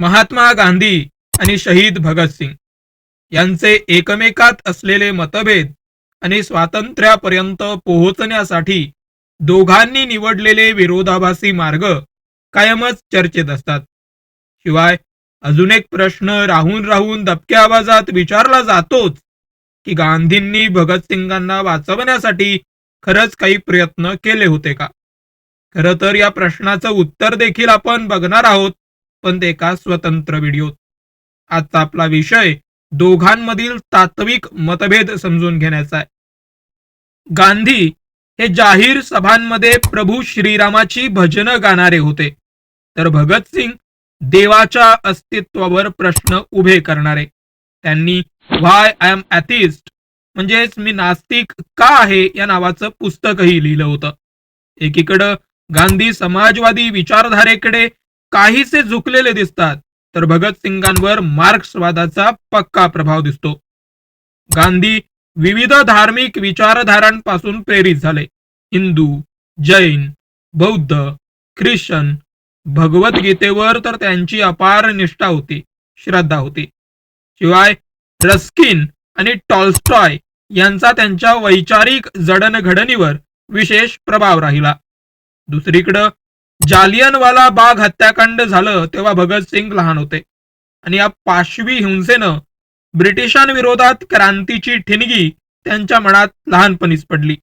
महात्मा गांधी आणि शहीद भगतसिंग यांचे एकमेकात असलेले मतभेद आणि स्वातंत्र्यापर्यंत पोहोचण्यासाठी दोघांनी निवडलेले विरोधाभासी मार्ग कायमच चर्चेत असतात. शिवाय अजून एक प्रश्न राहून राहून दबक्या आवाजात विचारला जातोच की गांधींनी भगतसिंगांना वाचवण्यासाठी खरंच काही प्रयत्न केले होते का? खरं तर या प्रश्नाचं उत्तर देखील आपण बघणार आहोत. पण ते एका स्वतंत्र व्हिडिओत आजचा आपला विषय दोघांमधील तात्विक मतभेद समजून घेण्याचा आहे. गांधी हे जाहीर सभांमध्ये प्रभू श्रीरामाची भजनं गाणारे होते. तर भगतसिंग देवाच्या अस्तित्वावर प्रश्न उभे करणारे. त्यांनी व्हाय आय एम ॲथिस्ट म्हणजेच मी नास्तिक का आहे या नावाचं पुस्तकही लिहिलं होतं. एकीकडं गांधी समाजवादी विचारधारेकडे काहीसे झुकलेले दिसतात. तर भगतसिंगांवर मार्क्सवादाचा पक्का प्रभाव दिसतो. गांधी विविध धार्मिक विचारधारांपासून प्रेरित झाले. हिंदू जैन बौद्ध ख्रिश्चन भगवद्गीतेवर तर त्यांची अपार निष्ठा होती श्रद्धा होती. शिवाय रस्किन आणि टॉल्स्टॉय यांचा त्यांच्या वैचारिक जडणघडणीवर विशेष प्रभाव राहिला. दुसरीकडं जालियनवाला बाग हत्याकांड झालं तेव्हा भगतसिंग लहान होते. आणि या पाशवी हिंसेनं ब्रिटिशांविरोधात क्रांतीची ठिणगी त्यांच्या मनात लहानपणीच पडली.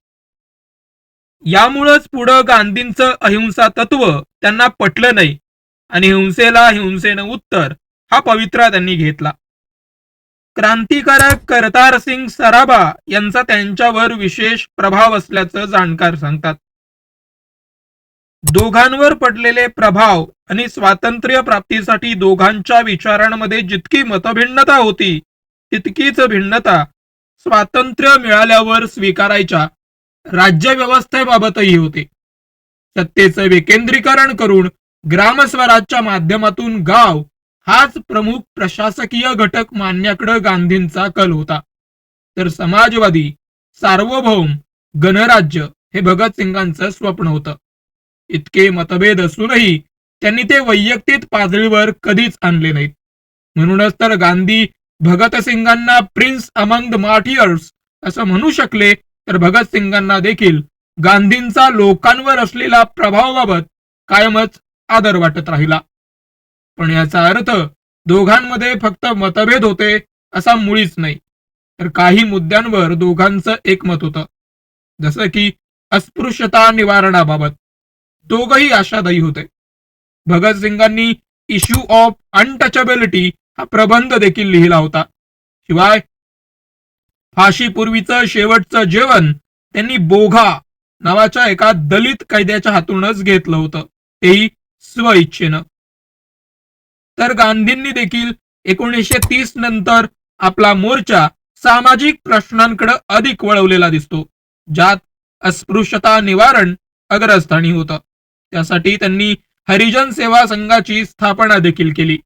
यामुळंच पुढं गांधींचं अहिंसा तत्व त्यांना पटलं नाही आणि हिंसेला हिंसेनं उत्तर हा पवित्रा त्यांनी घेतला. क्रांतिकारक करतार सिंग सराबा यांचा त्यांच्यावर विशेष प्रभाव असल्याचं जाणकार सांगतात. दोघांवर पडलेले प्रभाव आणि स्वातंत्र्य प्राप्तीसाठी दोघांच्या विचारांमध्ये जितकी मतभिन्नता होती तितकीच भिन्नता स्वातंत्र्य मिळाल्यावर स्वीकारायच्या राज्यव्यवस्थेबाबतही होती. सत्तेचं विकेंद्रीकरण करून ग्रामस्वराजच्या माध्यमातून गाव हाच प्रमुख प्रशासकीय घटक मानण्याकडे गांधींचा कल होता. तर समाजवादी सार्वभौम गणराज्य हे भगतसिंगांचं स्वप्न होतं. इतके मतभेद असूनही त्यांनी ते वैयक्तिक पातळीवर कधीच आणले नाहीत. म्हणूनच तर गांधी भगतसिंगांना प्रिन्स अमंग द मार्टियर्स असं म्हणू शकले तर भगतसिंगांना देखील गांधींचा लोकांवर असलेला प्रभावाबाबत कायमच आदर वाटत राहिला. पण याचा अर्थ दोघांमध्ये फक्त मतभेद होते असा मुळीच नाही तर काही मुद्द्यांवर दोघांचं एकमत होतं. जसं की अस्पृश्यता निवारणाबाबत. दोघही आशादायी होते. भगतसिंगांनी इश्यू ऑफ अनटचबिलिटी हा प्रबंध देखील लिहिला होता. शिवाय फाशीपूर्वीचं शेवटचं जेवण त्यांनी बोघा नावाच्या एका दलित कैद्याच्या हातूनच घेतलं होतं तेही स्वइच्छेनं. तर गांधींनी देखील एकोणीसशे तीस नंतर आपला मोर्चा सामाजिक प्रश्नांकडे अधिक वळवलेला दिसतो ज्यात अस्पृश्यता निवारण अग्रस्थानी होतं. त्यासाठी त्यांनी हरिजन सेवा संघाची स्थापना देखील केली.